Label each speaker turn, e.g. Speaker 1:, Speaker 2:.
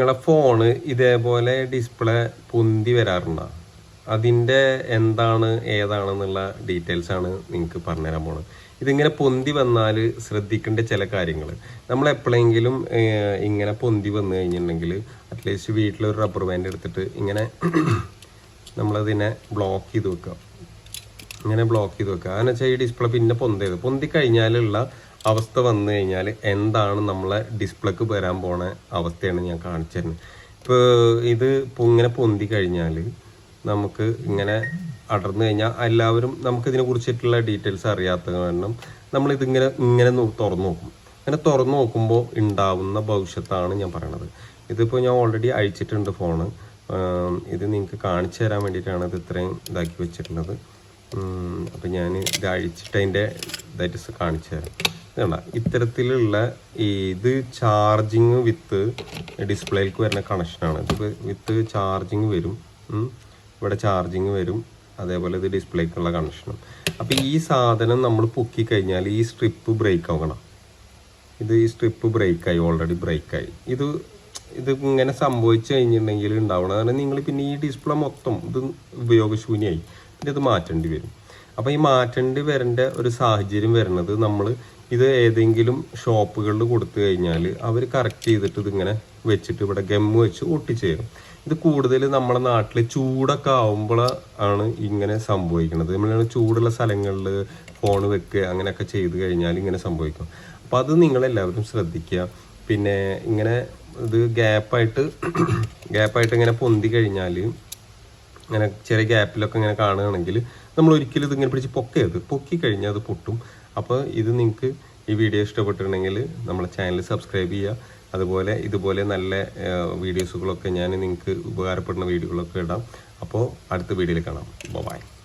Speaker 1: നിങ്ങളെ ഫോണ് ഇതേപോലെ ഡിസ്പ്ലേ പൊന്തി വരാറുണ്ടോ? അതിന്റെ എന്താണ് ഏതാണെന്നുള്ള ഡീറ്റെയിൽസ് ആണ് നിങ്ങൾക്ക് പറഞ്ഞുതരാൻ പോണത്. ഇതിങ്ങനെ പൊന്തി വന്നാൽ ശ്രദ്ധിക്കേണ്ട ചില കാര്യങ്ങൾ നമ്മൾ എപ്പോഴെങ്കിലും ഇങ്ങനെ പൊന്തി വന്നു കഴിഞ്ഞിട്ടുണ്ടെങ്കിൽ അറ്റ്ലീസ്റ്റ് വീട്ടിലൊരു റബ്ബർ ബാൻഡ് എടുത്തിട്ട് ഇങ്ങനെ നമ്മളതിനെ ബ്ലോക്ക് ചെയ്ത് വെക്കുക. ഇങ്ങനെ ബ്ലോക്ക് ചെയ്ത് വെക്കുക. അതെന്ന് വെച്ചാൽ ഈ ഡിസ്പ്ലേ പിന്നെ പൊന്തിയത് പൊന്തി കഴിഞ്ഞാലുള്ള അവസ്ഥ വന്നു കഴിഞ്ഞാൽ എന്താണ് നമ്മളെ ഡിസ്പ്ലേക്ക് വരാൻ പോണ അവസ്ഥയാണ് ഞാൻ കാണിച്ചു തരുന്നത്. ഇപ്പോൾ ഇത് ഇങ്ങനെ പൊന്തി കഴിഞ്ഞാൽ നമുക്ക് ഇങ്ങനെ അടർന്നു കഴിഞ്ഞാൽ എല്ലാവരും നമുക്ക് ഇതിനെ കുറിച്ചിട്ടുള്ള ഡീറ്റെയിൽസ് അറിയാത്ത കാരണം നമ്മളിതിങ്ങനെ ഇങ്ങനെ തുറന്നു നോക്കും. ഇങ്ങനെ തുറന്നു നോക്കുമ്പോൾ ഉണ്ടാവുന്ന ഭവിഷ്യത്താണ് ഞാൻ പറയണത്. ഇതിപ്പോൾ ഞാൻ ഓൾറെഡി അയച്ചിട്ടുണ്ട് ഫോണ് ഇത് നിങ്ങൾക്ക് കാണിച്ചു തരാൻ വേണ്ടിയിട്ടാണ് ഇത് ഇത്രയും ഇതാക്കി വെച്ചിട്ടുള്ളത്. അപ്പോൾ അപ്പം ഞാൻ ഇത് അഴിച്ചിട്ട് അതിന്റെ കാണിച്ചു തരാം. ഇതണ്ട ഇത്തരത്തിലുള്ള ഇത് ചാർജിങ് വിത്ത് ഡിസ്പ്ലേക്ക് വരുന്ന കണക്ഷനാണ് ഇത് വിത്ത് ചാർജിങ് വരും. ഇവിടെ ചാർജിങ് വരും. അതേപോലെ ഇത് ഡിസ്പ്ലേക്കുള്ള കണക്ഷനും അപ്പോൾ ഈ സാധനം നമ്മൾ പൊക്കി കഴിഞ്ഞാൽ ഈ സ്ട്രിപ്പ് ബ്രേക്ക് ആവണം. ഇത് ഈ സ്ട്രിപ്പ് ബ്രേക്കായി ഓൾറെഡി ബ്രേക്കായി ഇത് ഇത് ഇങ്ങനെ സംഭവിച്ചു കഴിഞ്ഞിട്ടുണ്ടെങ്കിൽ ഉണ്ടാവണം. കാരണം നിങ്ങൾ പിന്നെ ഈ ഡിസ്പ്ലേ മൊത്തം ഇത് ഉപയോഗശൂന്യമായി പിന്നെ ഇത് മാറ്റേണ്ടി വരും. അപ്പോൾ ഈ മാറ്റേണ്ടി വരേണ്ട ഒരു സാഹചര്യം വരുന്നത് നമ്മൾ ഇത് ഏതെങ്കിലും ഷോപ്പുകളിൽ കൊടുത്തു കഴിഞ്ഞാൽ അവർ കറക്റ്റ് ചെയ്തിട്ട് ഇതിങ്ങനെ വെച്ചിട്ട് ഇവിടെ ഗമ്മ് വെച്ച് ഒട്ടിച്ചു തരും ഇത് കൂടുതൽ നമ്മുടെ നാട്ടിൽ ചൂടൊക്കെ ആവുമ്പോൾ ആണ് ഇങ്ങനെ സംഭവിക്കുന്നത് നമ്മൾ ചൂടുള്ള സ്ഥലങ്ങളിൽ ഫോൺ വെക്കുക അങ്ങനെയൊക്കെ ചെയ്ത് കഴിഞ്ഞാൽ ഇങ്ങനെ സംഭവിക്കും. അപ്പം അത് നിങ്ങളെല്ലാവരും ശ്രദ്ധിക്കുക. പിന്നെ ഇങ്ങനെ ഇത് ഗ്യാപ്പായിട്ട് ഗ്യാപ്പായിട്ട് ഇങ്ങനെ പൊന്തി കഴിഞ്ഞാൽ ഇങ്ങനെ ചെറിയ ഗ്യാപ്പിലൊക്കെ ഇങ്ങനെ കാണുകയാണെങ്കിൽ നമ്മൾ ഒരിക്കലും ഇതിങ്ങനെ പിടിച്ച് പൊക്കരുത്. പൊക്കി കഴിഞ്ഞാൽ അത് പൊട്ടും. അപ്പോൾ ഇത് നിങ്ങൾക്ക് ഈ വീഡിയോ ഇഷ്ടപ്പെട്ടിട്ടുണ്ടെങ്കിൽ നമ്മളെ ചാനൽ സബ്സ്ക്രൈബ് ചെയ്യുക. അതുപോലെ ഇതുപോലെ നല്ല വീഡിയോസുകളൊക്കെ ഞാൻ നിങ്ങൾക്ക് ഉപകാരപ്പെടുന്ന വീഡിയോകളൊക്കെ ഇടാം. അപ്പോൾ അടുത്ത വീഡിയോയിൽ കാണാം. ബൈ